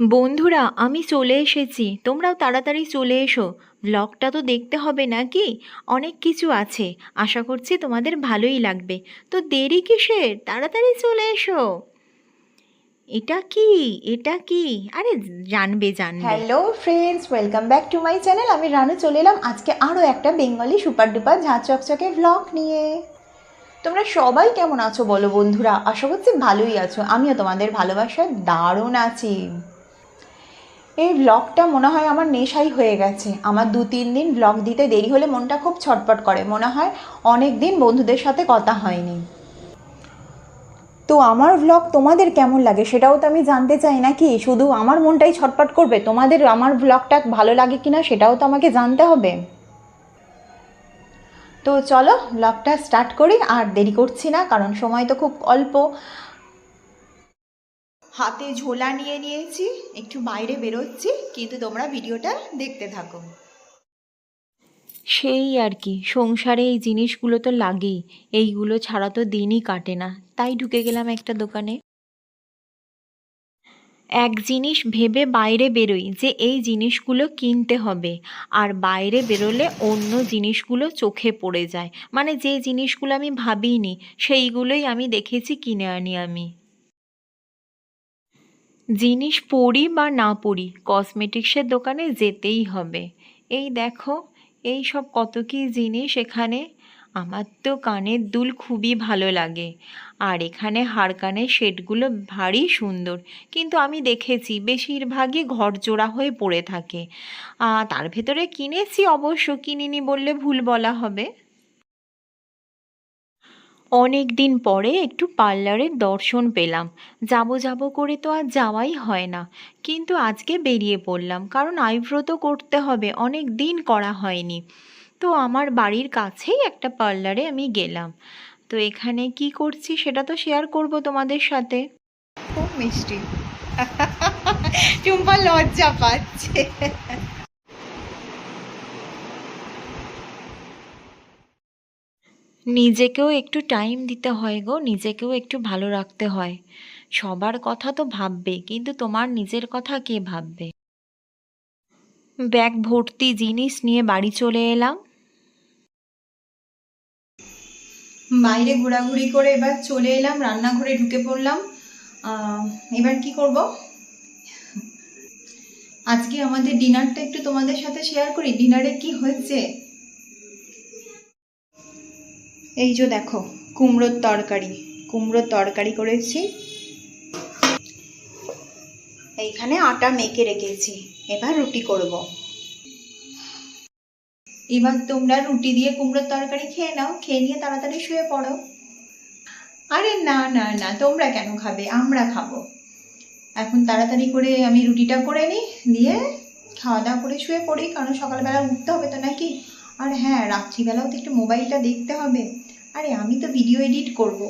বন্ধুরা, আমি চলে এসেছি। তোমরাও তাড়াতাড়ি চলে এসো। ব্লগটা তো দেখতে হবে নাকি? অনেক কিছু আছে। আশা করছি তোমাদের ভালোই লাগবে। তো দেরি কিসের? তাড়াতাড়ি চলে এসো। এটা কি? এটা কি? আরে, জানবে জানবে। Hello friends welcome back to my channel আমি রানু চলে এলাম আজকে আরও একটা বেঙ্গলি সুপার ডুপার ঝাঁ চকচকে ভ্লগ নিয়ে। তোমরা সবাই কেমন আছো বলো বন্ধুরা? আশা করছি ভালোই আছো। আমিও তোমাদের ভালোবাসায় দারুণ আছি। এই ব্লগটা মনে হয় আমার নেশাই হয়ে গেছে। আমার দু, তিন দিন ব্লগ দিতে দেরি হলে মনটা খুব ছটপট করে। মনে হয় অনেক দিন বন্ধুদের সাথে কথা হয়নি। তো আমার ভ্লগ তোমাদের কেমন লাগে সেটাও তো আমি জানতে চাই নাকি? শুধু আমার মনটাই ছটপট করবে? তোমাদের আমার ভ্লগটা ভালো লাগে কিনা সেটাও তো আমাকে জানতে হবে। তো চলো ভ্লগটা স্টার্ট করি, আর দেরি করছি না, কারণ সময় তো খুব অল্প। হাতে ঝোলা নিয়ে নিয়েছি, একটু বাইরে বেরোচ্ছি, কিন্তু তোমরা ভিডিওটা দেখতে থাকো। সেই আর কি, সংসারে এই জিনিসগুলো তো লাগেই, এইগুলো ছাড়া তো দিনই কাটে না, তাই ঢুকে গেলাম একটা দোকানে। এক জিনিস ভেবে বাইরে বেরোই যে এই জিনিসগুলো কিনতে হবে, আর বাইরে বেরোলে অন্য জিনিসগুলো চোখে পড়ে যায় মানে যে জিনিসগুলো আমি ভাবিনি, সেইগুলোই আমি দেখেছি কিনে আনি আমি। জিনিস পড়ি বা না পড়ি কসমেটিক্সের দোকানে যেতেই হবে। এই দেখো, এই সব কত কী জিনিস এখানে? আমার তো কানের দুল খুবই ভালো লাগে। আর এখানে হাড় কানের সেটগুলো ভারী সুন্দর। কিন্তু আমি দেখেছি, বেশিরভাগই ঘর জোড়া হয়ে পড়ে থাকে। তার ভেতরে কিনেছি অবশ্য, কিনিনি বললে ভুল বলা হবে। অনেক দিন পরে একটু পার্লারের দর্শন পেলাম। যাব যাব করে তো আর যাওয়াই হয় না। কিন্তু আজকে বেরিয়ে পড়লাম, কারণ আইব্রো তো করতে হবে অনেক দিন করা হয়নি। তো আমার বাড়ির কাছেই একটা পার্লারে আমি গেলাম। তো এখানে কি করছি সেটা তো শেয়ার করব তোমাদের সাথে। খুব মিষ্টি। চুম্পা লজ্জা পাচ্ছে। নিজেকেও একটু টাইম দিতে হয় গো, নিজেকেও একটু ভালো রাখতে হয়। সবার কথা তো ভাববে, কিন্তু তোমার নিজের কথা কে ভাববে? ব্যাগ ভর্তি জিনিস নিয়ে বাড়ি চলে এলাম। বাইরে ঘোরাঘুরি করে এবার চলে এলাম, রান্নাঘরে ঢুকে পড়লাম। এবার কি করব? আজকে আমাদের ডিনারটা একটু তোমাদের সাথে শেয়ার করি। ডিনারে কি হয়েছে? এই যে দেখো, কুমড়োর তরকারি। কুমড়োর তরকারি করেছি। এইখানে আটা মেখে রেখেছি। এবার রুটি করব। এবার তোমরা রুটি দিয়ে কুমড়োর তরকারি খেয়ে নাও, খেয়ে নিয়ে তাড়াতাড়ি শুয়ে পড়ো। আরে না না না, তোমরা কেন খাবে? আমরা খাব। এখন তাড়াতাড়ি করে আমি রুটিটা করে নিই, দিয়ে খাওয়া দাওয়া করে শুয়ে পড়ি, কারণ সকালবেলা উঠতে হবে তো নাকি? আর হ্যাঁ রাত্রিবেলাও তো একটু মোবাইলটা দেখতে হবে। আরে, আমি তো ভিডিও এডিট করব।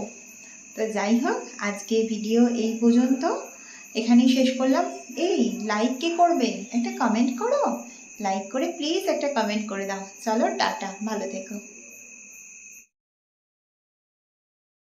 তো যাই হোক, আজকে ভিডিও এই পর্যন্ত। এখানেই শেষ করলাম। এই লাইক কে করবে? একটা কমেন্ট করো? লাইক করে প্লিজ একটা কমেন্ট করে দাও। চলো, টাটা। ভালো থেকো।